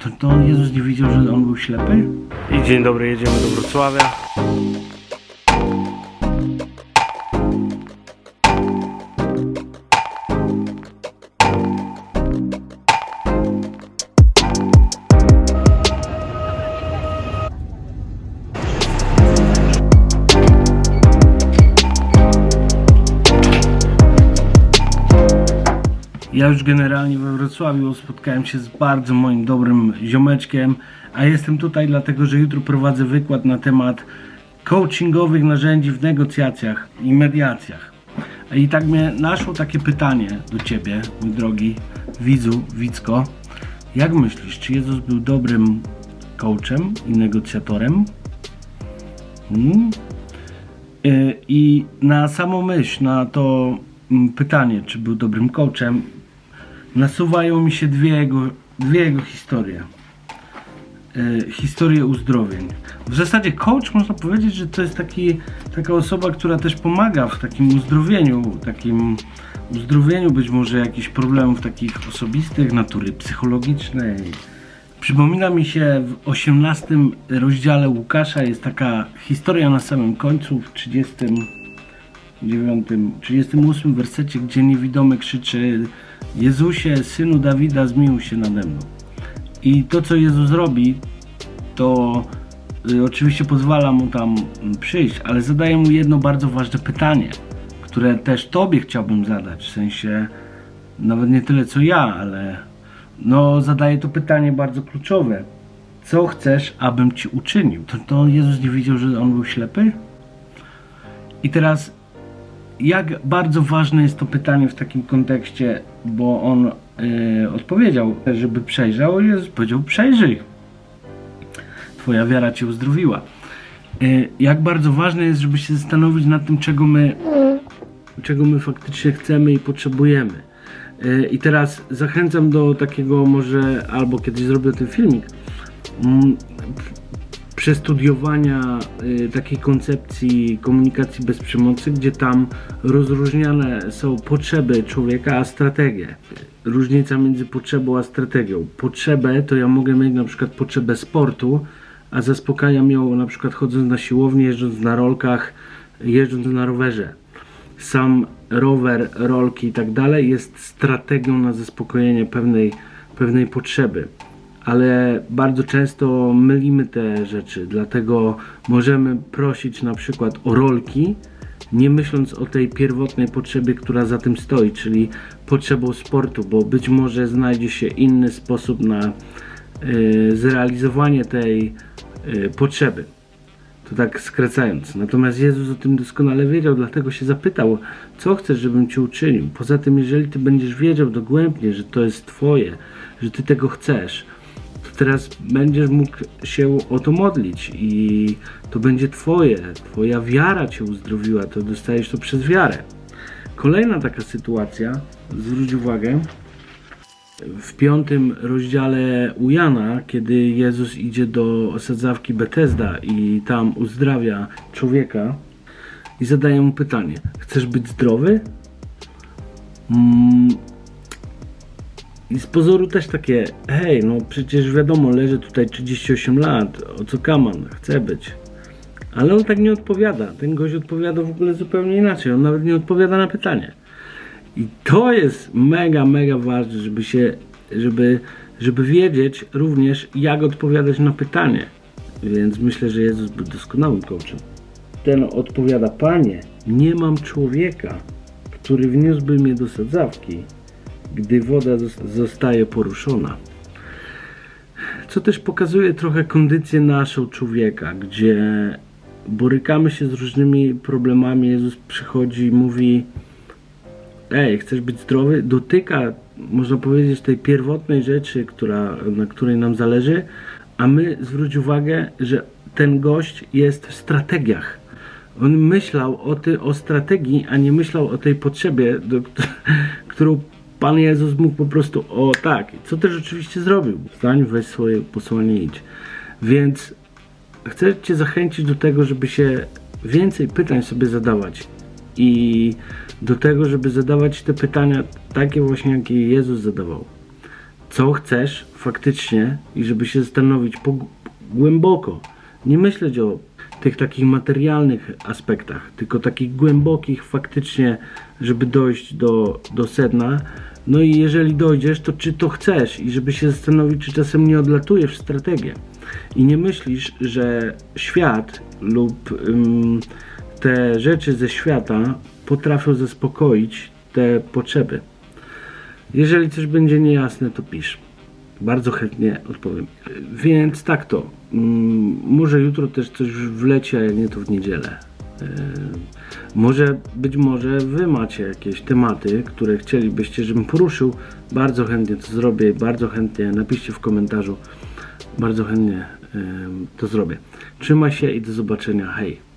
To, to Jezus nie widział, że on był ślepy? I dzień dobry, jedziemy do Wrocławia. Ja już generalnie we Wrocławiu spotkałem się z bardzo moim dobrym ziomeczkiem, a jestem tutaj dlatego, że jutro prowadzę wykład na temat coachingowych narzędzi w negocjacjach i mediacjach. I tak mnie naszło takie pytanie do Ciebie, mój drogi widzu, widzko. Jak myślisz, czy Jezus był dobrym coachem i negocjatorem? Hmm? Y, I na samą myśl, na to mm, pytanie, czy był dobrym coachem, nasuwają mi się dwie jego, dwie jego historie. Y, historie uzdrowień. W zasadzie coach można powiedzieć, że to jest taki, taka osoba, która też pomaga w takim uzdrowieniu, takim uzdrowieniu być może jakichś problemów takich osobistych, natury psychologicznej. Przypomina mi się w 18 rozdziale Łukasza jest taka historia na samym końcu w 39, 38 wersecie, gdzie niewidomy krzyczy Jezusie, Synu Dawida, zmiłuj się nade mną. I to, co Jezus robi, to y, oczywiście pozwala mu tam mm, przyjść, ale zadaje mu jedno bardzo ważne pytanie, które też Tobie chciałbym zadać, w sensie nawet nie tyle co ja, ale no zadaję to pytanie bardzo kluczowe. Co chcesz, abym Ci uczynił? To, to Jezus nie widział, że On był ślepy? I teraz jak bardzo ważne jest to pytanie w takim kontekście, bo on y, odpowiedział, żeby przejrzał, Jezus powiedział przejrzyj. Twoja wiara Cię uzdrowiła. Y, jak bardzo ważne jest, żeby się zastanowić nad tym, czego my, czego my faktycznie chcemy i potrzebujemy. Y, I teraz zachęcam do takiego może, albo kiedyś zrobię ten filmik, mm, przestudiowania y, takiej koncepcji komunikacji bez przemocy, gdzie tam rozróżniane są potrzeby człowieka, a strategie. Różnica między potrzebą a strategią. Potrzebę to ja mogę mieć na przykład potrzebę sportu, a zaspokajam ją na przykład chodząc na siłownię, jeżdżąc na rolkach, jeżdżąc na rowerze. Sam rower, rolki i tak dalej jest strategią na zaspokojenie pewnej, pewnej potrzeby ale bardzo często mylimy te rzeczy, dlatego możemy prosić na przykład o rolki, nie myśląc o tej pierwotnej potrzebie, która za tym stoi, czyli potrzebą sportu, bo być może znajdzie się inny sposób na y, zrealizowanie tej y, potrzeby. To tak skracając. Natomiast Jezus o tym doskonale wiedział, dlatego się zapytał, co chcesz, żebym ci uczynił. Poza tym, jeżeli ty będziesz wiedział dogłębnie, że to jest twoje, że ty tego chcesz, teraz będziesz mógł się o to modlić i to będzie twoje. Twoja wiara cię uzdrowiła, to dostajesz to przez wiarę. Kolejna taka sytuacja, zwróć uwagę, w piątym rozdziale u Jana, kiedy Jezus idzie do osadzawki Betesda i tam uzdrawia człowieka i zadaje mu pytanie: Chcesz być zdrowy? Mm, I z pozoru też takie, hej, no przecież wiadomo, leży tutaj 38 lat, o co kaman, chcę być. Ale on tak nie odpowiada. Ten gość odpowiada w ogóle zupełnie inaczej. On nawet nie odpowiada na pytanie. I to jest mega, mega ważne, żeby się, żeby, żeby wiedzieć również, jak odpowiadać na pytanie. Więc myślę, że Jezus był doskonałym coachem. Ten odpowiada, Panie, nie mam człowieka, który wniósłby mnie do sadzawki, gdy woda zos- zostaje poruszona. Co też pokazuje trochę kondycję naszą człowieka, gdzie borykamy się z różnymi problemami. Jezus przychodzi i mówi: Ej, chcesz być zdrowy? Dotyka, można powiedzieć, tej pierwotnej rzeczy, która, na której nam zależy, a my zwróć uwagę, że ten gość jest w strategiach. On myślał o, ty, o strategii, a nie myślał o tej potrzebie, do, którą Pan Jezus mógł po prostu o tak, co też oczywiście zrobił. Wstań, weź swoje posłanie idź. Więc chcę Cię zachęcić do tego, żeby się więcej pytań sobie zadawać i do tego, żeby zadawać te pytania takie właśnie, jakie Jezus zadawał. co chcesz faktycznie i żeby się zastanowić po, głęboko. Nie myśleć o tych takich materialnych aspektach, tylko takich głębokich faktycznie, żeby dojść do, do sedna. No i jeżeli dojdziesz, to czy to chcesz i żeby się zastanowić, czy czasem nie odlatujesz w strategię i nie myślisz, że świat lub ym, te rzeczy ze świata potrafią zaspokoić te potrzeby. Jeżeli coś będzie niejasne, to pisz. Bardzo chętnie odpowiem. Więc tak to. Mm, Może jutro też coś wleci, a nie to w niedzielę. Yy, Może, być może Wy macie jakieś tematy, które chcielibyście, żebym poruszył. Bardzo chętnie to zrobię bardzo chętnie napiszcie w komentarzu. Bardzo chętnie to zrobię. Trzymaj się i do zobaczenia. Hej!